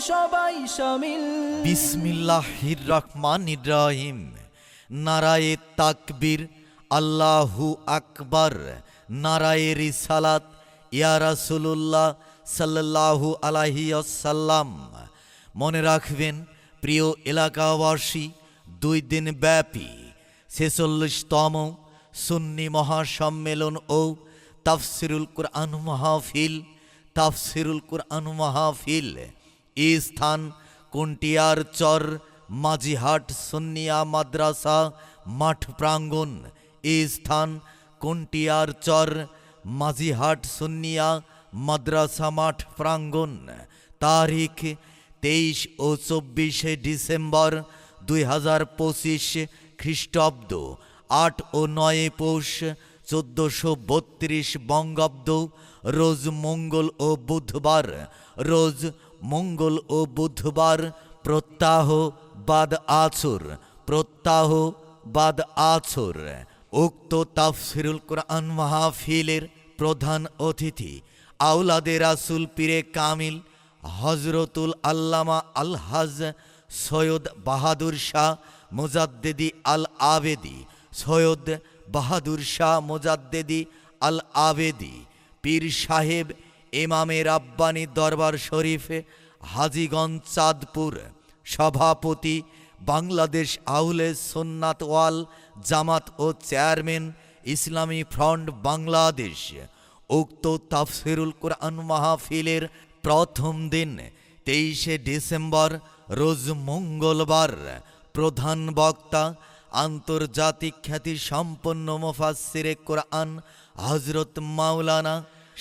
সবাই সামিল। বিসমিল্লাহির রহমানির রহিম। নারায়ে তাকবীর, আল্লাহু আকবার। নারায়ে রিসালাত, ইয়া রাসূলুল্লাহ সাল্লাল্লাহু মনে রাখবেন, প্রিয় এলাকাবাসী, দুই দিন ব্যাপী ছেচল্লিশতম সুন্নি মহাসম্মেলন ও তাফসিরুল কুরআন মাহফিল, তাফসিরুল কুরআন মাহফিল। এই স্থান কুন্টিয়ার চর মাঝিহাট সুন্নিয়া, মাদ্রাসা, মাঠ প্রাঙ্গণ। এই স্থান কুন্টিয়ার চর মাঝিহাট সুন্নিয়া, মাদ্রাসা, মাঠ প্রাঙ্গণ। তারিখ তেইশ ও চব্বিশে ডিসেম্বর দুই হাজার পঁচিশ খ্রিস্টাব্দ, আট ও নয় পৌষ চোদ্দশো বত্রিশ বঙ্গাব্দ, রোজ মঙ্গল ও বুধবার, রোজ মঙ্গল ও বুধবার প্রত্যাহ বাদ আছর, প্রত্যাহ বাদ আছর। উক্ত তাফসিরুল কোরআন মাহফিলের প্রধান অতিথি আউলাদে রাসুল পীরে কামিল হজরতুল আল্লামা আলহাজ সৈয়দ বাহাদুর শাহ মুজাদ্দেদি আল আবেদি সৈয়দ বাহাদুর শাহ মুজাদ্দেদি আল আবেদি পীর সাহেব ইমামে রাব্বানি দরবার শরীফে হাজিগঞ্জ, চাঁদপুর, সভাপতি, বাংলাদেশ আউলে সোননাথ ওয়াল জামাত ও চেয়ারম্যান, ইসলামী ফ্রন্ট বাংলাদেশ। উক্ত তাফসিরুল কোরআন মাহফিলের প্রথম দিন, তেইশে ডিসেম্বর, রোজ মঙ্গলবার। প্রধান বক্তা, আন্তর্জাতিক খ্যাতি সম্পন্ন মুফাসসিরে কোরআন হজরত মাওলানা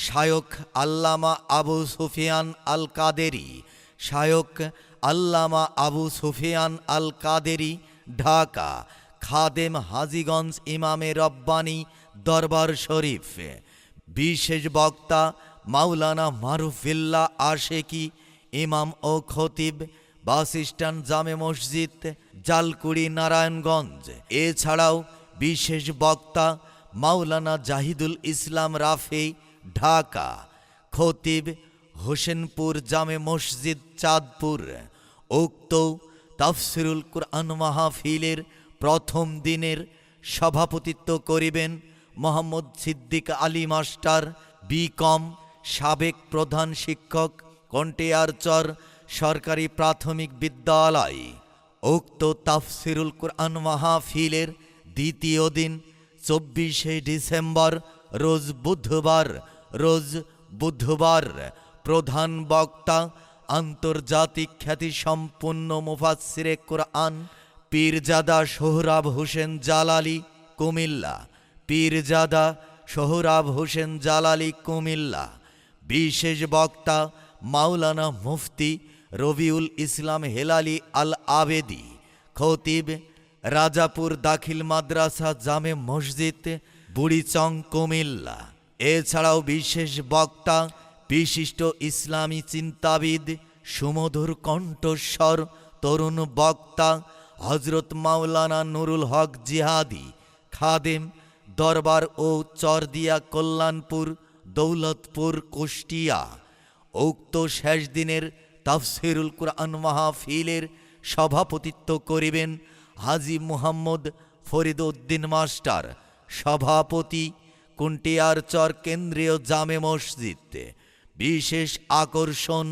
শায়ক আল্লামা আবু সুফিয়ান আল কাদেরি শায়ক আল্লামা আবু সুফিয়ান আল কাদেরি ঢাকা, খাদেম হাজিগঞ্জ ইমামে রব্বানি দরবার শরীফ। বিশেষ বক্তা মাওলানা মারুফিল্লা আশেকি, ইমাম ও খতিব, বাস স্ট্যান্ড জামে মসজিদ, জালকুড়ি, নারায়ণগঞ্জ। এছাড়াও বিশেষ বক্তা মাওলানা জাহিদুল ইসলাম রাফি ঢাকা, খতিব হোসেনপুর জামে মসজিদ চাঁদপুর, উক্ত তাফসিরুল কুরআন মাহফিলের প্রথম দিনের সভাপতিত্ব করিবেন Mohammad Siddique Ali master, B com, সাবেক প্রধান শিক্ষক, কন্টেয়ারচর, সরকারি প্রাথমিক বিদ্যালয়। উক্ত তাফসিরুল কুরআন মাহফিলের দ্বিতীয় দিন, চব্বিশে ডিসেম্বর, রোজ বুধবার রোজ বুধবার প্রধান বক্তা, আন্তর্জাতিক খ্যাতি সম্পন্ন মুফাসসিরে কোরআন, পীরজাদা সোহরাব হোসেন জালালি কুমিল্লা। পীরজাদা সোহরাব হোসেন জালালি কুমিল্লা। বিশেষ বক্তা মাওলানা মুফতি রবিউল ইসলাম হেলালি আল আবেদি খতিব রাজাপুর দাখিল মাদ্রাসা জামে মসজিদ, বুড়িচং কুমিল্লা। এছাড়াও বিশেষ বক্তা, বিশিষ্ট ইসলামী চিন্তাবিদ, সুমধুর কণ্ঠস্বর, তরুণ বক্তা হজরত মাওলানা নুরুল হক জিহাদি, খাদেম, দরবার ও চরদিয়া কল্যাণপুর, দৌলতপুর, কুষ্টিয়া। উক্ত শেষ দিনের তাফসিরুল কুরআন মাহফিলের সভাপতিত্ব করিবেন হাজি মুহাম্মদ ফরিদ উদ্দিন মাস্টার, সভাপতি কুন্টিয়ার চর কেন্দ্রীয় জামে মসজিদ বিশেষ আকর্ষণ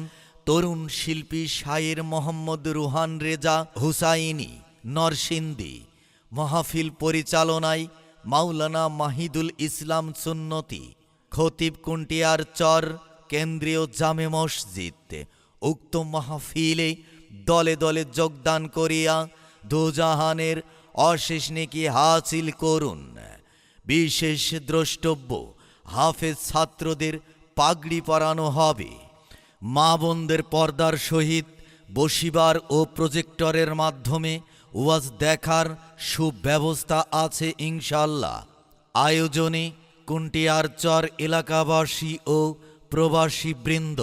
তরুণ শিল্পী শায়ের মোহাম্মদ রুহান রেজা হুসাইনি নরসিন্দি মাহফিল পরিচালনায় মাওলানা মাহিদুল ইসলাম সুন্নতি। খতিব কুন্টিয়ার চর কেন্দ্রীয় জামে মসজিদ উক্ত মাহফিলে দলে দলে যোগদান করিয়া দোজাহানের অশেষ নেকি হাসিল করুন। বিশেষ দ্রষ্টব্য, হাফেজ ছাত্রদের পাগড়ি পরানো হবে। মা বোনদের পর্দার সহিত বসিবার ও প্রজেক্টরের মাধ্যমে ওয়াজ দেখার সুব্যবস্থা আছে ইনশাল্লাহ আয়োজনে কুন্টিয়ারচর এলাকাবাসী ও প্রবাসী বৃন্দ